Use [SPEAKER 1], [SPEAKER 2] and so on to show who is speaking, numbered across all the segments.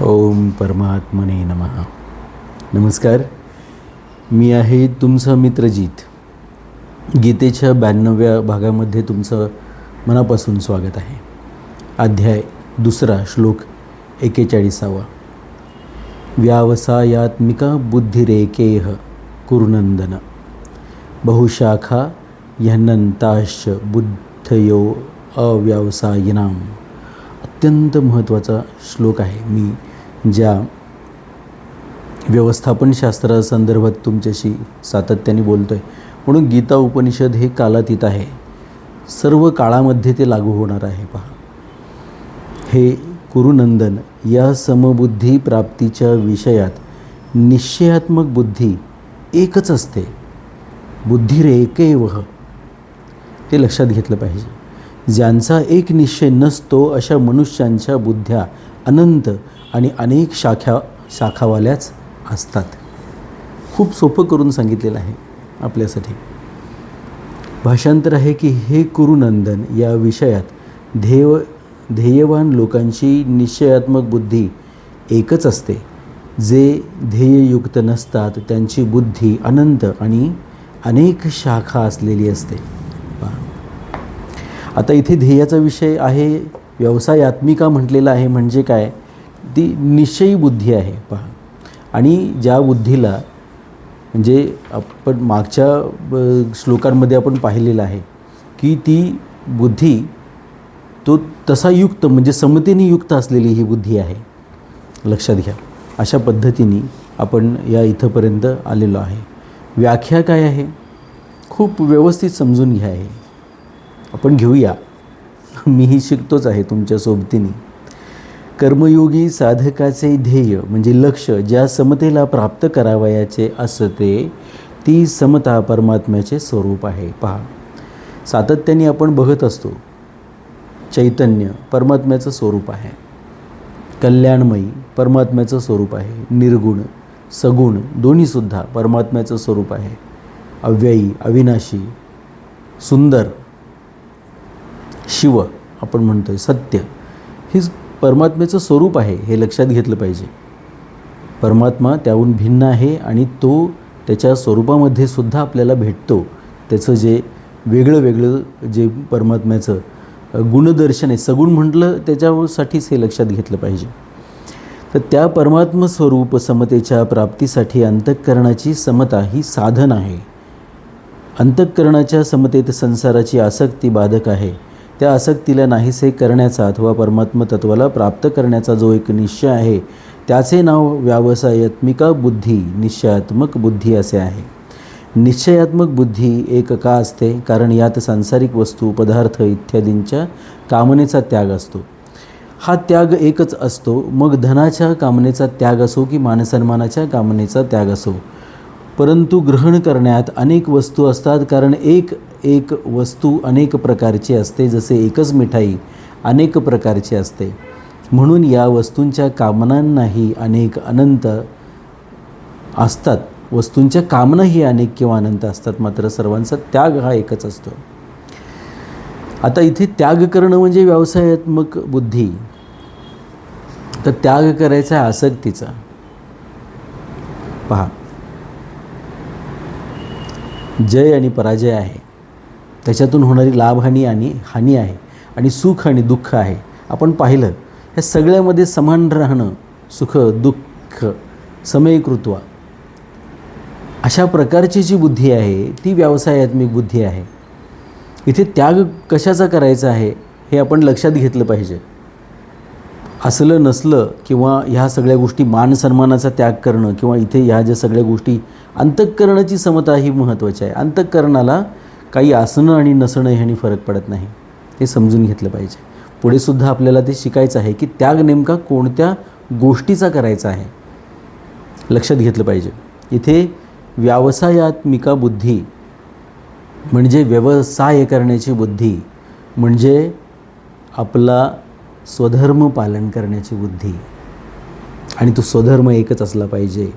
[SPEAKER 1] ओम परमात्मने नमः. नमस्कार. मी आहे तुमचं मित्रजीत गीतेच्या ब्याण्णव्या भागामध्ये तुमचं मनापासून स्वागत आहे. अध्याय दुसरा श्लोक एकेचाळीसावा. व्यावसायात्मिका बुद्धिरेकेह कुरुनंदन. बहुशाखा ह्यनंताश्च बुद्धयो अव्यवसायिनाम. अत्यंत महत्त्वाचा श्लोक आहे. मी ज्या व्यवस्थापनशास्त्रासंदर्भात तुमच्याशी सातत्याने बोलतो आहे म्हणून गीता उपनिषद हे कालातीत आहे. सर्व काळामध्ये ते लागू होणार आहे पहा. हे कुरुनंदन या समबुद्धी प्राप्तीच्या विषयात निश्चयात्मक बुद्धी एकच असते. बुद्धिरेकैवह ते लक्षात घेतलं पाहिजे. ज्यांचा एक निश्चय नसतो अशा मनुष्यांच्या बुद्ध्या अनंत आणि अनेक शाखा शाखावाल्याच असतात. खूप सोपं करून सांगितलेलं आहे आपल्यासाठी. भाषांतर आहे की हे कुरुनंदन या विषयात ध्येय ध्येयवान लोकांची निश्चयात्मक बुद्धी एकच असते. जे ध्येययुक्त नसतात त्यांची बुद्धी अनंत आणि अनेक शाखा असलेली असते. आता इथे ध्येयाचा विषय आहे व्यवसायात्मिका म्हटलेला आहे म्हणजे काय? ती निश्चयी बुद्धी आहे पहा. आणि ज्या बुद्धीला म्हणजे आपण मागच्या ब- श्लोकांमध्ये आपण पाहिलेलं आहे की ती बुद्धी तो तसा युक्त म्हणजे समतेने युक्त असलेली ही बुद्धी आहे. लक्षात घ्या. अशा पद्धतीने आपण या इथंपर्यंत आलेलो आहे. व्याख्या काय आहे? खूप व्यवस्थित समजून घ्या आहे आपण घेऊया. मीही शिकतोच आहे तुमच्या सोबतीने. कर्मयोगी साधकाचे ध्येय म्हणजे लक्ष ज्या समतेला प्राप्त करावयाचे असते ती समता परमात्म्याचे स्वरूप आहे. पहा. सातत्याने आपण बघत असतो. चैतन्य परमात्म्याचं स्वरूप आहे. कल्याणमयी परमात्म्याचं स्वरूप आहे. निर्गुण सगुण दोन्हीसुद्धा परमात्म्याचं स्वरूप आहे. अव्ययी अविनाशी सुंदर शिव आपण म्हणतोय सत्य. हीच परमात्म्याचं स्वरूप आहे हे लक्षात घेतलं पाहिजे. परमात्मा त्याहून भिन्न आहे आणि तो त्याच्या स्वरूपामध्ये सुद्धा आपल्याला भेटतो. त्याचं जे वेगळं वेगळं जे परमात्म्याचं गुणदर्शन आहे सगुण म्हटलं त्याच्यासाठीच हे लक्षात घेतलं पाहिजे. तर त्या परमात्म स्वरूप समतेच्या प्राप्तीसाठी अंतःकरणाची समता ही साधन आहे. अंतःकरणाच्या समतेत संसाराची आसक्ती बाधक आहे. त्या आसक्तीला नाहीसे करण्याचा अथवा परमात्म तत्वाला प्राप्त करण्याचा जो एक निश्चय आहे त्याचे नाव व्यावसायात्मिका बुद्धी निश्चयात्मक बुद्धी असे आहे. निश्चयात्मक बुद्धी एक का असते? कारण यात सांसारिक वस्तू पदार्थ इत्यादींच्या कामनेचा त्याग असतो. हा त्याग एकच असतो. मग धनाच्या कामनेचा त्याग असो की मानसन्मानाच्या कामनेचा त्याग असो. परंतु ग्रहण करण्यात अनेक वस्तू असतात कारण एक एक वस्तू अनेक प्रकारची असते जसे एकच मिठाई अनेक प्रकारची असते. म्हणून या वस्तूंच्या कामनांनाही अनेक अनंत असतात. वस्तूंच्या कामनाही अनेक किंवा अनंत असतात मात्र सर्वांचा त्याग हा एकच असतो. आता इथे त्याग करणं म्हणजे व्यवसायात्मक बुद्धी. तर त्याग करायचा आहे आसक्तीचा. पहा. जय आणि पराजय आहे. त्याच्यातून होणारी लाभहानी आणि हानी आहे आणि सुख आणि दुःख आहे. आपण पाहिलं ह्या सगळ्यामध्ये समान राहणं सुख दुःख समयकृत्वा अशा प्रकारची जी बुद्धी आहे ती व्यवसायात्मिक बुद्धी आहे. इथे त्याग कशाचा करायचा आहे हे आपण लक्षात घेतलं पाहिजे. असलं नसलं किंवा ह्या सगळ्या गोष्टी मान सन्मानाचा त्याग करणं किंवा इथे ह्या ज्या सगळ्या गोष्टी अंतःकरणाची समता ही महत्त्वाची आहे. अंतःकरणाला काही असणं आणि नसणं ह्यानी फरक पडत नाही. हे समजून घेतलं पाहिजे. पुढे सुद्धा आपल्याला ते शिकायचं आहे की त्याग नेमका कोणत्या गोष्टीचा करायचा आहे? लक्षात घेतलं पाहिजे. इथे व्यावसायात्मिका बुद्धी म्हणजे व्यवसाय करण्याची बुद्धी म्हणजे आपला स्वधर्म पालन करण्याची बुद्धी. आणि तो स्वधर्म एकच असला पाहिजे.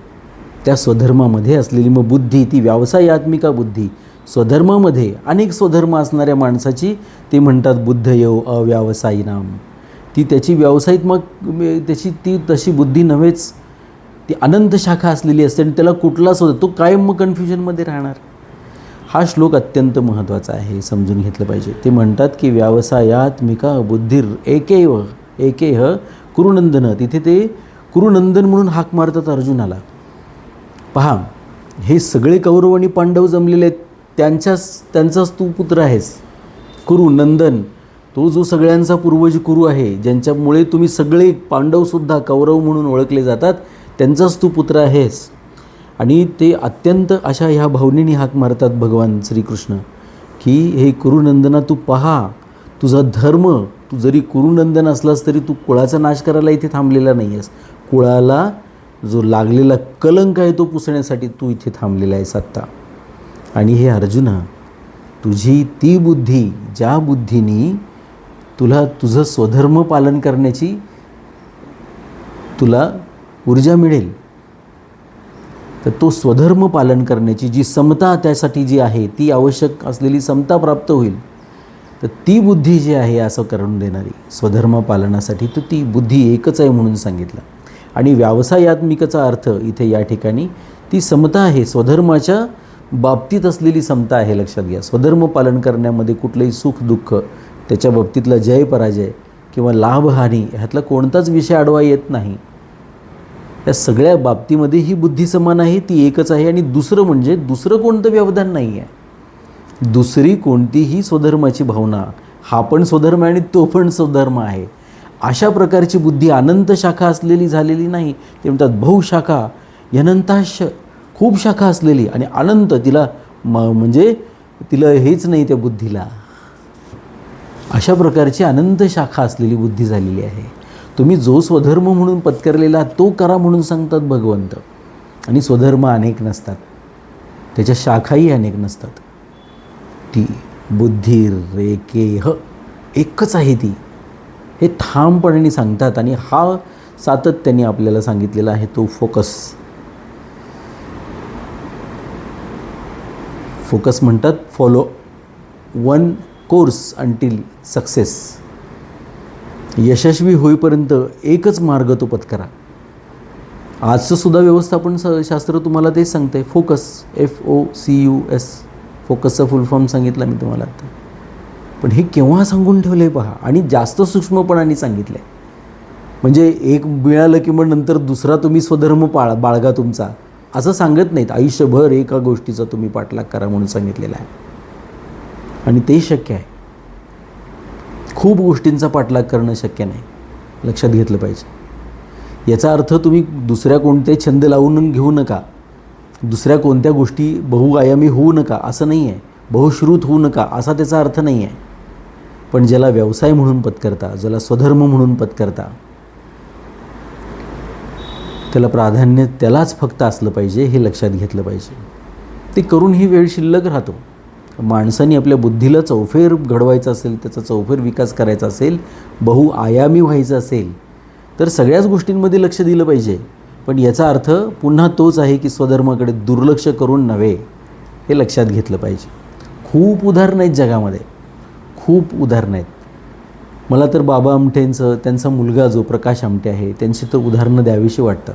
[SPEAKER 1] त्या स्वधर्मामध्ये असलेली मग बुद्धी ती व्यावसायात्मिका बुद्धी स्वधर्मामध्ये अनेक स्वधर्म असणाऱ्या माणसाची ते म्हणतात बुद्ध अव्यावसायी नाम. ती त्याची व्यावसायिक म्हणजे त्याची ती तशी बुद्धी नव्हेच. ती अनंत शाखा असलेली असते आणि त्याला कुठला होतं तो कायम मग कन्फ्युजनमध्ये राहणार. हा श्लोक अत्यंत महत्त्वाचा आहे समजून घेतलं पाहिजे. ते म्हणतात की व्यावसायात्मिका बुद्धीर एकेव एकेह कुरुनंदन. तिथे ते कुरुनंदन म्हणून हाक मारतात अर्जुनाला. पहा हे सगळे कौरव आणि पांडव जमलेले आहेत. त्यांच्याच त्यांचाच तू पुत्र आहेस. कुरु नंदन तो जो सगळ्यांचा पूर्वज कुरु आहे ज्यांच्यामुळे तुम्ही सगळे पांडवसुद्धा कौरव म्हणून ओळखले जातात त्यांचाच तू पुत्र आहेस. आणि ते अत्यंत अशा ह्या भावनेने हाक मारतात भगवान श्रीकृष्ण की हे कुरुनंदना तू पहा तुझा धर्म तू जरी कुरुनंदन असलास तरी तू कुळाचा नाश करायला इथे थांबलेला नाही आहेस कुळाला जो लागलेला कलंक आहे तो पुसण्यासाठी तू इथे थांबलेला आहेस आत्ता. आणि हे अर्जुना तुझी ती बुद्धी ज्या बुद्धीनी तुला तुझं स्वधर्म पालन करण्याची तुला ऊर्जा मिळेल तर तो स्वधर्म पालन करण्याची जी समता त्यासाठी जी आहे ती आवश्यक असलेली समता प्राप्त होईल. तर ती बुद्धी जी आहे असं करून देणारी स्वधर्म पालनासाठी तर ती बुद्धी एकच आहे म्हणून सांगितलं. आणि व्यवसायात्मिकचा अर्थ इथे या ठिकाणी ती समता आहे स्वधर्माच्या बाबतीत असलेली समता आहे लक्षात घ्या. स्वधर्म पालन करण्यामध्ये कुठलंही सुख दुःख त्याच्या बाबतीतला जय पराजय किंवा लाभहानी ह्यातला कोणताच विषय आडवा येत नाही. या सगळ्या बाबतीमध्ये ही बुद्धी समान आहे ती एकच आहे आणि दुसरं म्हणजे दुसरं कोणतं व्यवधान नाही आहे दुसरी कोणतीही स्वधर्माची भावना हा पण स्वधर्म आहे आणि तो पण स्वधर्म आहे. अशा प्रकारची बुद्धी अनंत शाखा असलेली झालेली नाही. ते म्हणतात बहुशाखा अनंताश खूप शाखा असलेली आणि अनंत तिला म म्हणजे तिला हेच नाही त्या बुद्धीला. अशा प्रकारची अनंत शाखा असलेली बुद्धी झालेली आहे. तुम्ही जो स्वधर्म म्हणून पत्करलेला तो करा म्हणून सांगतात भगवंत. आणि स्वधर्म अनेक नसतात. त्याच्या शाखाही अनेक नसतात. ती बुद्धी रेकेह एकच आहे ती. हे ठामपणाने सांगतात आणि हा सातत्याने आपल्याला सांगितलेला आहे तो फोकस. फोकस म्हणतात follow one course until success यशस्वी होईपर्यंत एकच मार्ग तो पत्करा. आजचं सुद्धा व्यवस्थापन स शास्त्र तुम्हाला तेच सांगतं आहे focus F O C U S फोकसचा full form सांगितला मी तुम्हाला आता. पण हे केव्हा सांगून ठेवलं आहे पहा? आणि जास्त सूक्ष्मपणाने सांगितलं आहे म्हणजे एक मिळालं की मग नंतर दुसरा तुम्ही स्वधर्म पाळ बाळगा तुमचा. असं सांगत नाहीत. आयुष्यभर एका गोष्टीचा तुम्ही पाठलाग करा म्हणून सांगितलेला आहे. आणि ते शक्य आहे. खूप गोष्टींचा पाठलाग करणं शक्य नाही. लक्षात घेतलं पाहिजे. याचा अर्थ तुम्ही दुसऱ्या कोणत्याही छंद लावून घेऊ नका. दुसऱ्या कोणत्या गोष्टी बहुआयामी होऊ नका. असं नाही आहे. बहुश्रुत होऊ नका. असा त्याचा अर्थ नाही आहे. पण ज्याला व्यवसाय म्हणून पत्करता ज्याला स्वधर्म म्हणून पत्करता त्याला प्राधान्य त्यालाच फक्त असलं पाहिजे हे लक्षात घेतलं पाहिजे. ते करून ही वेळ शिल्लक राहतो. माणसाने आपल्या बुद्धीला चौफेर घडवायचा असेल त्याचा चौफेर विकास करायचा असेल बहुआयामी व्हायचं असेल तर सगळ्याच गोष्टींमध्ये लक्ष दिलं पाहिजे. पण याचा अर्थ पुन्हा तोच आहे की स्वधर्माकडे दुर्लक्ष करून नव्हे हे लक्षात घेतलं पाहिजे. खूप उदाहरणं आहेत जगामध्ये. खूप उदाहरणं आहेत. मला तर बाबा आमटेंचं त्यांचा मुलगा जो प्रकाश आमटे आहे त्यांची तर उदाहरणं द्यावीशी वाटतात.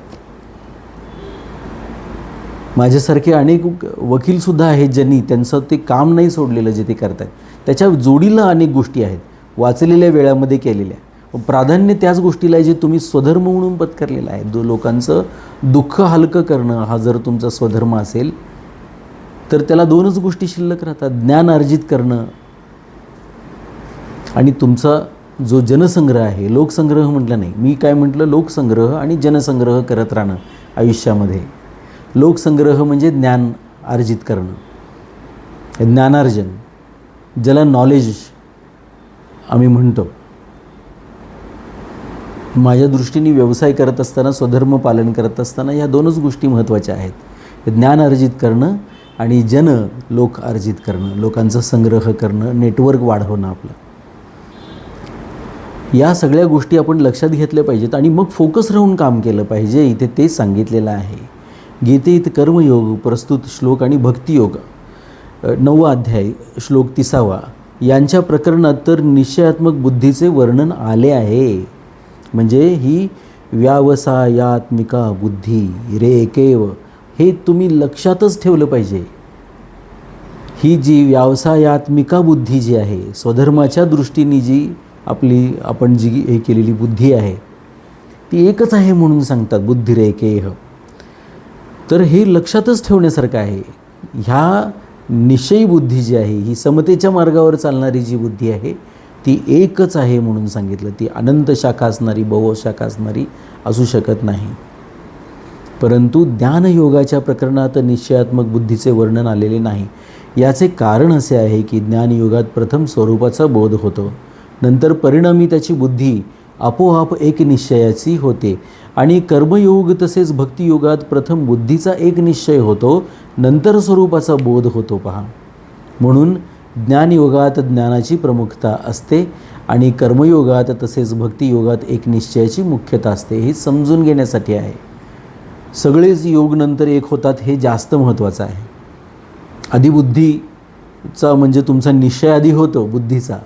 [SPEAKER 1] माझ्यासारखे अनेक वकीलसुद्धा आहेत ज्यांनी त्यांचं ते काम नाही सोडलेलं जे ते करत आहेत त्याच्या जोडीला अनेक गोष्टी आहेत. वाचलेल्या वेळामध्ये केलेल्या. प्राधान्य त्याच गोष्टीला आहे जे तुम्ही स्वधर्म म्हणून पत्करलेला आहे. दो लोकांचं दुःख हलकं करणं हा जर तुमचा स्वधर्म असेल तर त्याला दोनच गोष्टी शिल्लक राहतात. ज्ञान अर्जित करणं आणि तुमचा जो जनसंग्रह आहे लोकसंग्रह म्हटलं नाही. मी काय म्हटलं? लोकसंग्रह आणि जनसंग्रह करत राहणं आयुष्यामध्ये. लोकसंग्रह म्हणजे ज्ञान अर्जित करणं. ज्ञानार्जन ज्याला नॉलेज आम्ही म्हणतो. माझ्या दृष्टीने व्यवसाय करत असताना स्वधर्म पालन करत असताना ह्या दोनच गोष्टी महत्त्वाच्या आहेत. ज्ञान अर्जित करणं आणि जन लोक अर्जित करणं लोकांचा संग्रह करणं नेटवर्क वाढवणं आपलं. या सगळ्या गोष्टी आपण लक्षात घेतल्या पाहिजेत आणि मग फोकस राहून काम केलं पाहिजे. इथे तेच सांगितलेलं आहे. गीतेत कर्मयोग प्रस्तुत श्लोक आणि भक्तियोग नववा अध्याय श्लोक तिसावा यांच्या प्रकरणात तर निश्चयात्मक बुद्धीचे वर्णन आले आहे. म्हणजे ही व्यावसायात्मिका बुद्धी रेकेव हे तुम्ही लक्षातच ठेवलं पाहिजे. ही जी व्यावसायात्मिका बुद्धी जी आहे स्वधर्माच्या दृष्टीने जी आपली आपण जी हे केलेली बुद्धी आहे ती एकच आहे म्हणून सांगतात बुद्धिरेकेह तर हे लक्षातच ठेवण्यासारखं आहे ह्या निश्चयी बुद्धी जी आहे ही समतेच्या मार्गावर चालणारी जी बुद्धी आहे ती एकच आहे म्हणून सांगितलं ती अनंत शाखा असणारी बहुशाखा असणारी असू शकत नाही. परंतु ज्ञानयोगाच्या प्रकरणात निश्चयात्मक बुद्धीचे वर्णन आलेले नाही. याचे कारण असे आहे की ज्ञानयोगात प्रथम स्वरूपाचा बोध होतो. नंतर परिणामी त्याची बुद्धी आपोआप एक निश्चयाची होते. आणि कर्मयोग तसेच भक्तियोगात प्रथम बुद्धीचा एक निश्चय होतो नंतर स्वरूपाचा बोध होतो पहा. म्हणून ज्ञानयोगात ज्ञानाची प्रमुखता असते आणि कर्मयोगात तसेच भक्तियोगात एक निश्चयाची मुख्यता असते हे समजून घेण्यासाठी आहे. सगळेच योग नंतर एक होतात हे जास्त महत्त्वाचं आहे. आधी बुद्धीचा म्हणजे तुमचा निश्चय आधी होतो बुद्धीचा.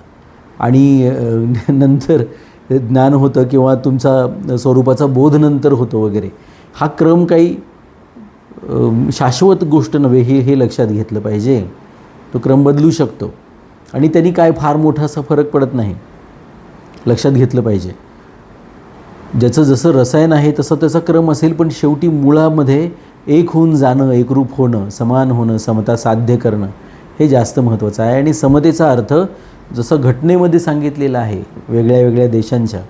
[SPEAKER 1] आणि नंतर ज्ञान होतं किंवा तुमचा स्वरूपाचा बोध नंतर होतो वगैरे. हा क्रम काही शाश्वत गोष्ट नव्हे हे हे लक्षात घेतलं पाहिजे. तो क्रम बदलू शकतो. आणि त्यांनी काय फार मोठा असा फरक पडत नाही. लक्षात घेतलं पाहिजे. ज्याचं जसं रसायन आहे तसं त्याचा क्रम असेल पण शेवटी मुळामध्ये एक होऊन जाणं एकरूप होणं समान होणं समता साध्य करणं हे जास्त महत्त्वाचं आहे. आणि समतेचा अर्थ जसं घटनेमध्ये सांगितलेलं आहे वेगळ्या वेगळ्या देशांच्या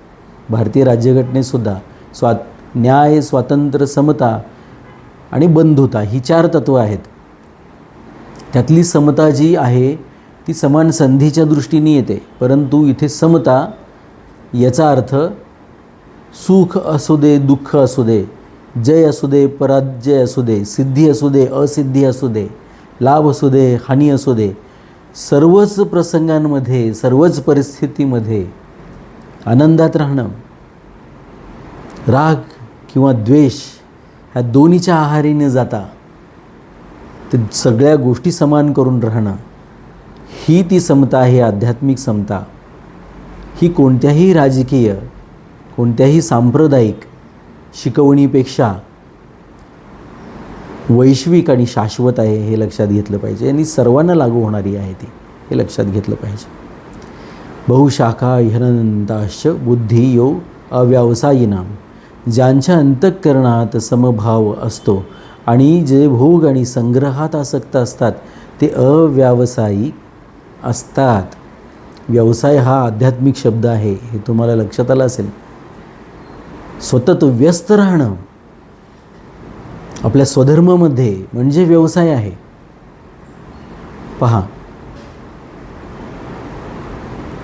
[SPEAKER 1] भारतीय राज्यघटनेतसुद्धा स्वा न्याय स्वातंत्र्य समता आणि बंधुता ही चार तत्त्वं आहेत. त्यातली समता जी आहे ती समान संधीच्या दृष्टीने येते परंतु इथे समता याचा अर्थ सुख असू दे दुःख असू दे जय असू दे पराजय असू दे सिद्धी असू दे असिद्धी असू दे लाभ असू दे हानी असू दे सर्वच प्रसंगांमध्ये सर्वच परिस्थितीमध्ये आनंदात राहणं राग किंवा द्वेष ह्या दोन्हीच्या आहारी न जाता ते सगळ्या गोष्टी समान करून राहणं ही ती समता आहे आध्यात्मिक समता. ही कोणत्याही राजकीय कोणत्याही सांप्रदायिक शिकवणीपेक्षा वैश्विक आणि शाश्वत आहे हे लक्षात घेतलं पाहिजे आणि सर्वांना लागू होणारी आहे ती हे लक्षात घेतलं पाहिजे. बहुशाखा ह्यनंताश्च बुद्धी यो अव्यावसायीनाम ज्यांच्या अंतःकरणात समभाव असतो आणि जे भोग आणि संग्रहात आसक्त असतात ते अव्यावसायिक असतात. व्यवसाय हा आध्यात्मिक शब्द आहे हे तुम्हाला लक्षात आलं असेल. सतत व्यस्त राहणं आपल्या स्वधर्मामध्ये म्हणजे व्यवसाय आहे. पहा.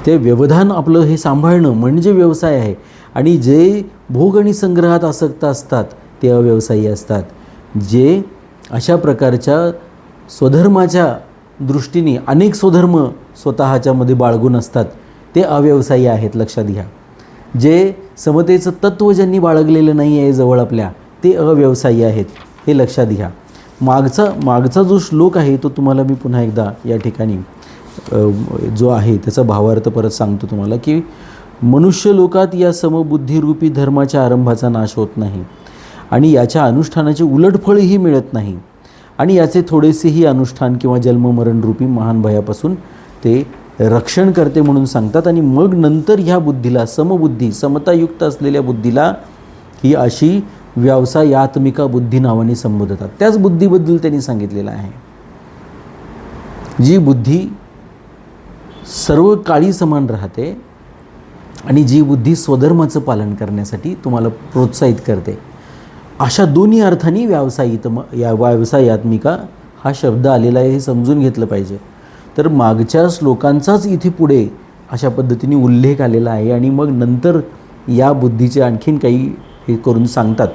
[SPEAKER 1] ते व्यवधान आपलं हे सांभाळणं म्हणजे व्यवसाय आहे. आणि जे भोग आणि संग्रहात आसक्त असतात ते अव्यवसायी असतात. जे अशा प्रकारच्या स्वधर्माच्या दृष्टीने अनेक स्वधर्म स्वतःच्यामध्ये बाळगून असतात ते अव्यवसायी आहेत लक्षात घ्या. जे समतेचं तत्त्व ज्यांनी बाळगलेलं नाही आहे जवळ आपल्या ते अव्यवसायी आहेत हे लक्षात घ्या. मागचा मागचा जो श्लोक आहे तो तुम्हाला मी पुन्हा एकदा या ठिकाणी जो आहे त्याचा भावार्थ परत सांगतो तुम्हाला की मनुष्य लोकात या समबुद्धीरूपी धर्माच्या आरंभाचा नाश होत नाही आणि याच्या अनुष्ठानाचे उलटफळही मिळत नाही आणि याचे थोडेसेही अनुष्ठान किंवा जन्ममरणरूपी महान भयापासून ते रक्षण करते म्हणून सांगतात आणि मग नंतर ह्या बुद्धीला समबुद्धी समतायुक्त असलेल्या बुद्धीला ही अशी व्यावसायात्मिका बुद्धी नावाने संबोधतात. त्याच बुद्धीबद्दल त्यांनी सांगितलेलं आहे. जी बुद्धी सर्व काळी समान राहते आणि जी बुद्धी स्वधर्माचं पालन करण्यासाठी तुम्हाला प्रोत्साहित करते. अशा दोन्ही अर्थांनी व्यावसायित या व्यावसायात्मिका हा शब्द आलेला आहे हे समजून घेतलं पाहिजे. तर मागच्या श्लोकांचाच इथे पुढे अशा पद्धतीने उल्लेख आलेला आहे आणि मग नंतर या बुद्धीचे आणखीन काही हे करून सांगतात.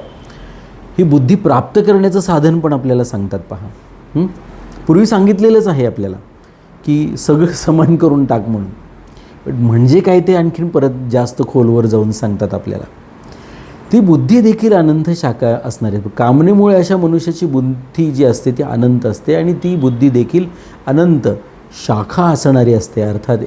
[SPEAKER 1] ही बुद्धी प्राप्त करण्याचं साधन पण आपल्याला सांगतात पहा. पूर्वी सांगितलेलंच आहे आपल्याला की सगळं समान करून टाक म्हणून. पण म्हणजे काय ते आणखीन परत जास्त खोलवर जाऊन सांगतात आपल्याला. ती बुद्धी देखील अनंत शाखा असणार आहे. कामनेमुळे अशा मनुष्याची बुद्धी जी असते ती अनंत असते आणि ती बुद्धी देखील अनंत शाखा असणारी असते. अर्थात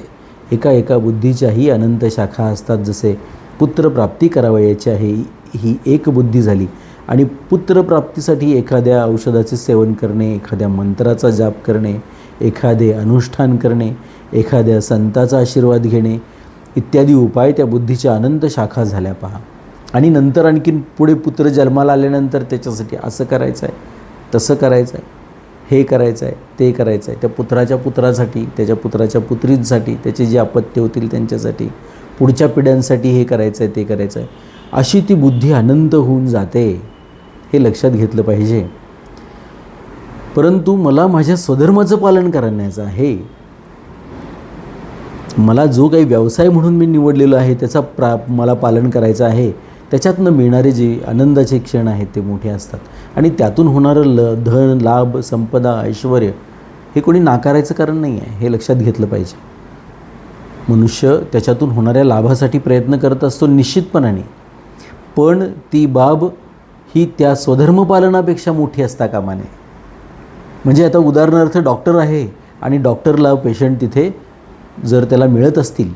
[SPEAKER 1] एका एका बुद्धीच्याही अनंत शाखा असतात. जसे पुत्रप्राप्ती करावयाची आहे ही एक बुद्धी झाली. आणि पुत्रप्राप्तीसाठी एखाद्या औषधाचे सेवन करणे एखाद्या मंत्राचा जाप करणे एखादे अनुष्ठान करणे एखाद्या संताचा आशीर्वाद घेणे इत्यादी उपाय त्या बुद्धीच्या अनंत शाखा झाल्या पहा. आणि नंतर आणखीन पुढे पुत्र जन्माला आल्यानंतर त्याच्यासाठी असं करायचं आहे तसं करायचं आहे हे करायचं आहे ते करायचं आहे त्या पुत्राच्या पुत्रासाठी त्याच्या पुत्राच्या पुत्रींसाठी त्याचे जे अपत्य होतील त्यांच्यासाठी पुढच्या पिढ्यांसाठी हे करायचं आहे ते करायचं आहे अशी ती बुद्धी अनंत होऊन जाते हे लक्षात घेतलं पाहिजे. परंतु मला माझ्या स्वधर्माचं पालन करण्याचं आहे. मला जो काही व्यवसाय म्हणून मी निवडलेलो आहे त्याचा प्रा मला पालन करायचं आहे त्याच्यातनं मिळणारे जे आनंदाचे क्षण आहेत ते मोठे असतात. आणि त्यातून होणारं ल धन लाभ संपदा ऐश्वर हे कोणी नाकारायचं कारण नाही आहे हे लक्षात घेतलं पाहिजे. मनुष्य त्याच्यातून होणाऱ्या लाभासाठी प्रयत्न करत असतो निश्चितपणाने. पण ती बाब ही त्या स्वधर्मपालनापेक्षा मोठी असता कामा नये म्हणजे आता उदाहरणार्थ डॉक्टर आहे आणि डॉक्टरला पेशंट तिथे जर त्याला मिळत असतील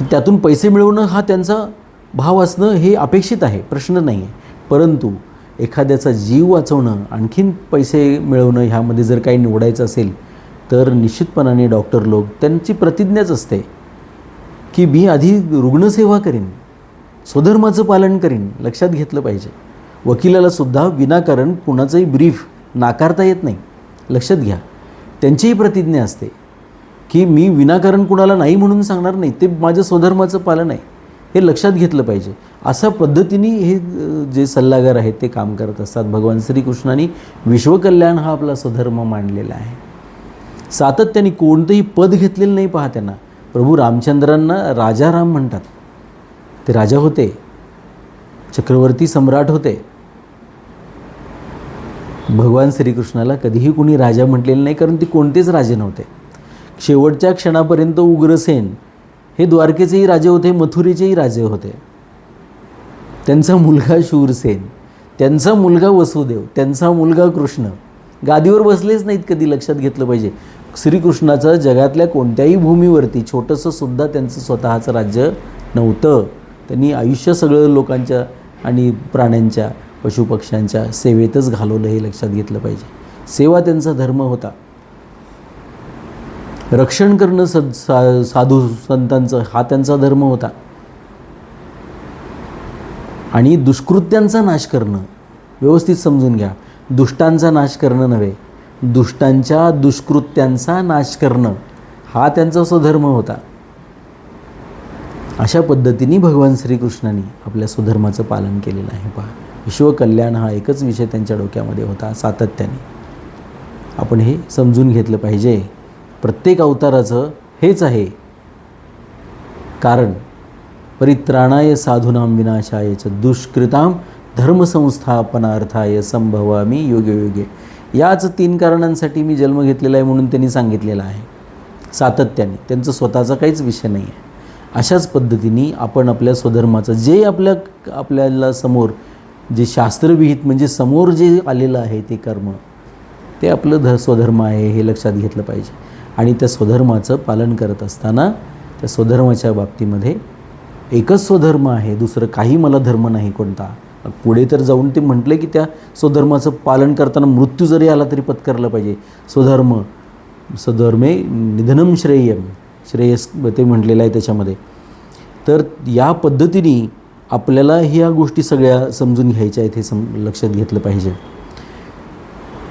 [SPEAKER 1] तर त्यातून पैसे मिळवणं हा त्यांचा भाव असणं हे अपेक्षित आहे प्रश्न नाही आहे परंतु एखाद्याचा जीव वाचवणं आणखीन पैसे मिळवणं ह्यामध्ये जर काही निवडायचं असेल तर निश्चितपणाने डॉक्टर लोक त्यांची प्रतिज्ञाच असते की मी आधी रुग्णसेवा करीन. स्वधर्माचं पालन करीन लक्षात घेतलं पाहिजे. वकिलाला सुद्धा विनाकारण कुणाचंही ब्रीफ नाकारता येत नाही. लक्षात घ्या. त्यांचीही प्रतिज्ञा असते की मी विनाकारण कुणाला नाही म्हणून सांगणार नाही ते माझं स्वधर्माचं पालन आहे. हे लक्षात घेतलं पाहिजे. अशा पद्धतीने हे जे सल्लागार आहेत ते काम करत असतात. भगवान श्रीकृष्णाने विश्वकल्याण हा आपला स्वधर्म मांडलेला आहे. सातत्याने कोणतंही पद घेतलेलं नाही पहा त्यांना. प्रभू रामचंद्रांना राजाराम म्हणतात. ते राजा होते. चक्रवर्ती सम्राट होते. भगवान श्रीकृष्णाला कधीही कुणी राजा म्हटलेलं नाही कारण ते कोणतेच राजे नव्हते. शेवटच्या क्षणापर्यंत उग्रसेन हे द्वारकेचेही राजे होते मथुरेचेही राजे होते. त्यांचा मुलगा शूरसेन त्यांचा मुलगा वसुदेव त्यांचा मुलगा कृष्ण गादीवर बसलेच नाहीत कधी लक्षात घेतलं पाहिजे. श्रीकृष्णाचं जगातल्या कोणत्याही भूमीवरती छोटंसं सुद्धा त्यांचं स्वतःचं राज्य नव्हतं. त्यांनी आयुष्य सगळं लोकांच्या आणि प्राण्यांच्या पशुपक्ष्यांच्या सेवेतच घालवलं हे लक्षात घेतलं पाहिजे. सेवा त्यांचा धर्म होता. रक्षण करणं सद सा साधू संतांचं हा त्यांचा धर्म होता. आणि दुष्कृत्यांचा नाश करणं व्यवस्थित समजून घ्या. दुष्टांचा नाश करणं नव्हे दुष्टांच्या दुष्कृत्यांचा नाश करणं हा त्यांचा स्वधर्म होता. अशा पद्धतीने भगवान श्रीकृष्णाने आपल्या सुधर्माचं पालन केलेलं आहे. पहा विश्वकल्याण हा एकच विषय त्यांच्या डोक्यामध्ये होता सातत्याने. आपण हे समजून घेतलं पाहिजे. प्रत्येक अवताराचं हेच आहे. कारण परित्राणाय साधूनाम विनाशाय च दुष्कृताम धर्मसंस्थापनार्थाय संभवामी योगे योगे. याच तीन कारणांसाठी मी जन्म घेतलेला आहे म्हणून त्यांनी सांगितलेलं आहे. सातत्याने त्यांचं स्वतःचा काहीच विषय नाही आहे अशाच पद्धतीने आपण आपल्या स्वधर्माचं जे आपल्या आपल्याला समोर जे शास्त्रविहित म्हणजे समोर जे आलेलं आहे ते कर्म ते आपलं ध स्वधर्म आहे हे लक्षात घेतलं पाहिजे. आणि त्या स्वधर्माचं पालन करत असताना त्या स्वधर्माच्या बाबतीमध्ये एकच स्वधर्म आहे दुसरं काही मला धर्म नाही कोणता. पुढे तर जाऊन ते म्हटलं की त्या स्वधर्माचं पालन करताना मृत्यू जरी आला तरी पत्करलं पाहिजे. स्वधर्म स्वधर्मे निधनम श्रेयम. श्रेयस ते म्हटलेलं आहे त्याच्यामध्ये. तर या पद्धतीने आपल्याला ह्या गोष्टी सगळ्या समजून घ्यायच्या आहेत हे सम लक्षात घेतलं पाहिजे.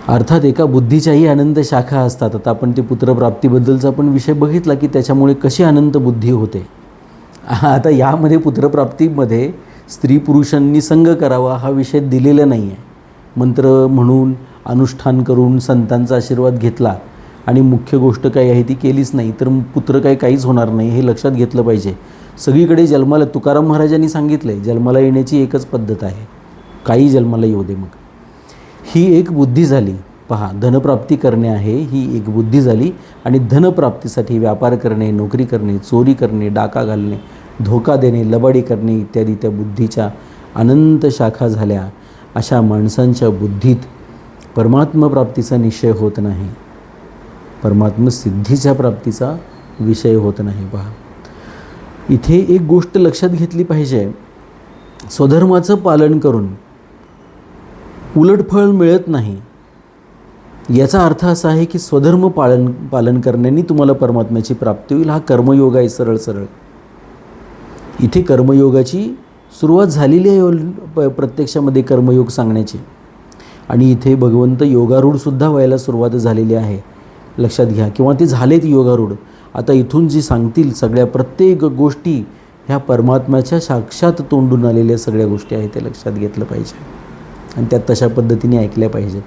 [SPEAKER 1] अर्थात एका बुद्धीच्याही अनंत शाखा असतात. आता आपण ते पुत्रप्राप्तीबद्दलचा पण विषय बघितला की त्याच्यामुळे कशी अनंत बुद्धी होते. आता यामध्ये पुत्रप्राप्तीमध्ये स्त्री पुरुषांनी संग करावा हा विषय दिलेला नाही आहे मंत्र म्हणून अनुष्ठान करून संतांचा आशीर्वाद घेतला आणि मुख्य गोष्ट काय आहे ती केलीच नाही तर पुत्र काय काहीच होणार नाही हे लक्षात घेतलं पाहिजे. सगळीकडे जन्माला तुकाराम महाराजांनी सांगितलं आहे जन्माला येण्याची एकच पद्धत आहे काही जन्माला येऊ दे मग. ही एक बुद्धी झाली पहा धनप्राप्ती करणे आहे ही एक बुद्धी झाली आणि धनप्राप्तीसाठी व्यापार करणे नोकरी करणे चोरी करणे डाका घालणे धोका देणे लबाडी करणे इत्यादी त्या बुद्धीच्या अनंत शाखा झाल्या. अशा माणसांच्या बुद्धीत परमात्मप्राप्तीचा निश्चय होत नाही. परमात्मसिद्धीच्या प्राप्तीचा विषय होत नाही. पहा. इथे एक गोष्ट लक्षात घेतली पाहिजे. स्वधर्माचं पालन करून उलटफळ मिळत नाही. याचा अर्थ असा आहे की स्वधर्म पालन पालन करण्याने तुम्हाला परमात्म्याची प्राप्ती होईल. हा कर्मयोग आहे सरळ सरळ. इथे कर्मयोगाची सुरुवात झालेली आहे प- प्रत्यक्षामध्ये कर्मयोग सांगण्याची. आणि इथे भगवंत योगारूढसुद्धा व्हायला सुरुवात झालेली आहे. लक्षात घ्या. किंवा ते झालेत योगारूढ. आता इथून जी सांगतील सगळ्या प्रत्येक गोष्टी ह्या परमात्म्याच्या साक्षात तोंडून आलेल्या सगळ्या गोष्टी आहेत ते लक्षात घेतलं पाहिजे. आणि त्या तशा पद्धतीने ऐकल्या पाहिजेत.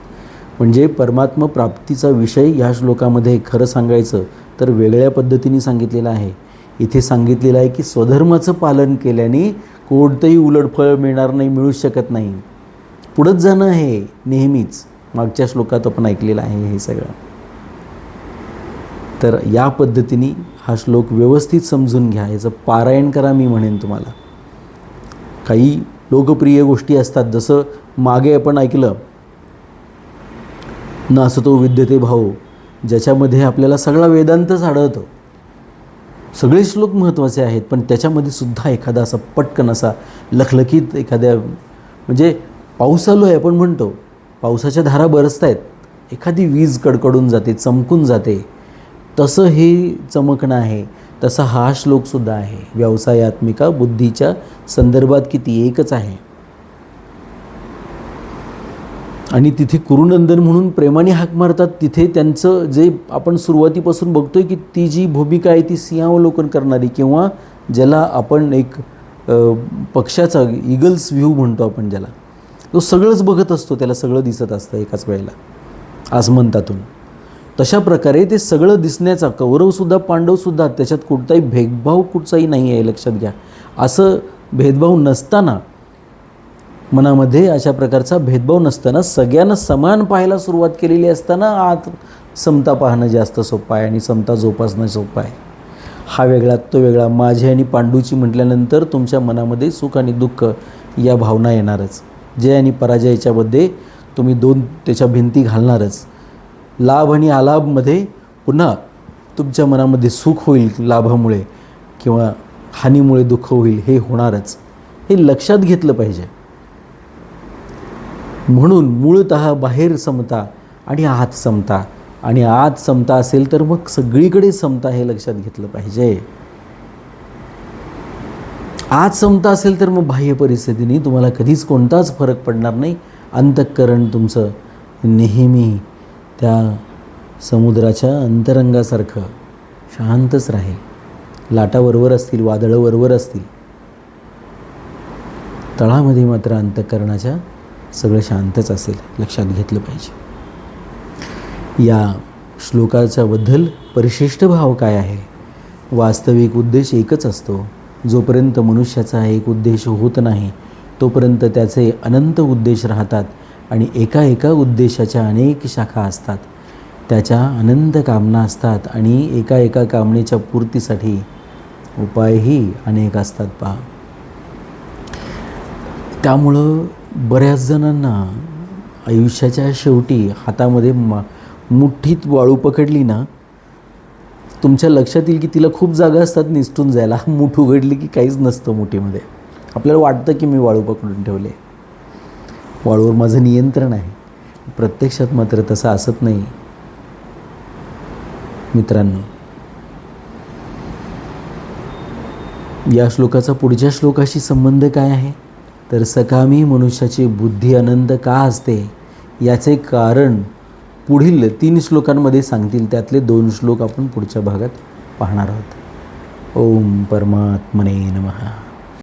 [SPEAKER 1] म्हणजे परमात्मा प्राप्तीचा विषय ह्या श्लोकामध्ये खरं सांगायचं तर वेगळ्या पद्धतीने सांगितलेलं आहे. इथे सांगितलेलं आहे की स्वधर्माचं पालन केल्याने कोणतंही उलटफळ मिळणार नाही मिळूच शकत नाही. पुढंच जाणं आहे नेहमीच. मागच्या श्लोकात आपण ऐकलेलं आहे हे सगळं. तर या पद्धतीने हा श्लोक व्यवस्थित समजून घ्या. याचं पारायण करा मी म्हणेन तुम्हाला. काही लोकप्रिय गोष्टी असतात. जसं मागे आपण ऐकलं ना असं तो विद्यते भाऊ ज्याच्यामध्ये आपल्याला सगळा वेदांतच आढळतो सगळे श्लोक महत्त्वाचे आहेत पण त्याच्यामध्ये सुद्धा एखादा असा पटकन असा लखलखीत एखाद्या म्हणजे पाऊस आलो आहे आपण म्हणतो. पावसाच्या धारा बरसत आहेत एखादी वीज कडकडून जाते चमकून जाते. तसं हे चमकणं आहे. तसा हा श्लोकसुद्धा आहे. व्यवसायात्मिका बुद्धीच्या संदर्भात किती एकच आहे. आणि तिथे कुरुनंदन म्हणून प्रेमाने हाक मारतात तिथे त्यांचं जे आपण सुरुवातीपासून बघतोय की ती जी भूमिका आहे ती सिंहावलोकन करणारी किंवा ज्याला आपण एक पक्षाचा इगल्स व्ह्यू म्हणतो आपण ज्याला तो सगळंच बघत असतो त्याला सगळं दिसत असतं एकाच वेळेला आसमंतातून तशा प्रकारे ते सगळं दिसण्याचा कौरवसुद्धा पांडवसुद्धा त्याच्यात कोणताही भेदभाव कुठचाही नाही आहे लक्षात घ्या. असं भेदभाव नसताना मनामध्ये अशा प्रकारचा भेदभाव नसताना सगळ्यांना समान पाहायला सुरुवात केलेली असताना आत समता पाहणं जास्त सोपं आहे आणि समता जोपासणं सोपं आहे. हा वेगळा तो वेगळा. माझी आणि पांडूची म्हटल्यानंतर तुमच्या मनामध्ये सुख आणि दुःख या भावना येणारच. जय आणि पराजयाच्यामध्ये तुम्ही दोन त्याच्या भिंती घालणारच. लाभ आणि अलाभमध्ये पुन्हा तुमच्या मनामध्ये सुख होईल लाभामुळे किंवा हानीमुळे दुःख होईल हे होणारच. हे लक्षात घेतलं पाहिजे. म्हणून मूळत बाहेर समता आणि आत समता. आणि आत समता असेल तर मग सगळीकडे समता हे लक्षात घेतलं पाहिजे. आत समता असेल तर मग बाह्य परिस्थितीने तुम्हाला कधीच कोणताच फरक पडणार नाही. अंतःकरण तुमचं नेहमी त्या समुद्राच्या अंतरंगासारखं शांतच राहील. लाटा वरवर असतील वादळं वरवर असतील. तळामध्ये मात्र अंतःकरणाच्या सगळं शांतच असेल लक्षात घेतलं पाहिजे. या श्लोकाच्याबद्दल परिशिष्ट भाव काय आहे? वास्तविक उद्देश एकच असतो. जोपर्यंत मनुष्याचा एक उद्देश होत नाही तोपर्यंत त्याचे अनंत उद्देश राहतात. आणि एका एका उद्देशाच्या अनेक शाखा असतात. त्याच्या अनंत कामना असतात आणि एका एका कामनेच्या पूर्तीसाठी उपायही अनेक असतात पहा. त्यामुळं बऱ्याच जणांना आयुष्याच्या शेवटी हातामध्ये मा मुठ्ठीत वाळू पकडली ना तुमच्या लक्षात येईल की तिला खूप जागा असतात निसटून जायला. मूठ उघडली की काहीच नसतं मुठीमध्ये. आपल्याला वाटतं की मी वाळू पकडून ठेवले. वाळूवर माझं नियंत्रण आहे. प्रत्यक्षात मात्र तसं असत नाही. मित्रांनो या श्लोकाचा पुढच्या श्लोकाशी संबंध काय आहे? तर सकामी मनुष्याची बुद्धी अनंत का असते? याचे कारण पुढील तीन श्लोकांमध्ये सांगतील. त्यातले दोन श्लोक आपण पुढच्या भागात पाहणार आहोत. ओम परमात्मने नमः.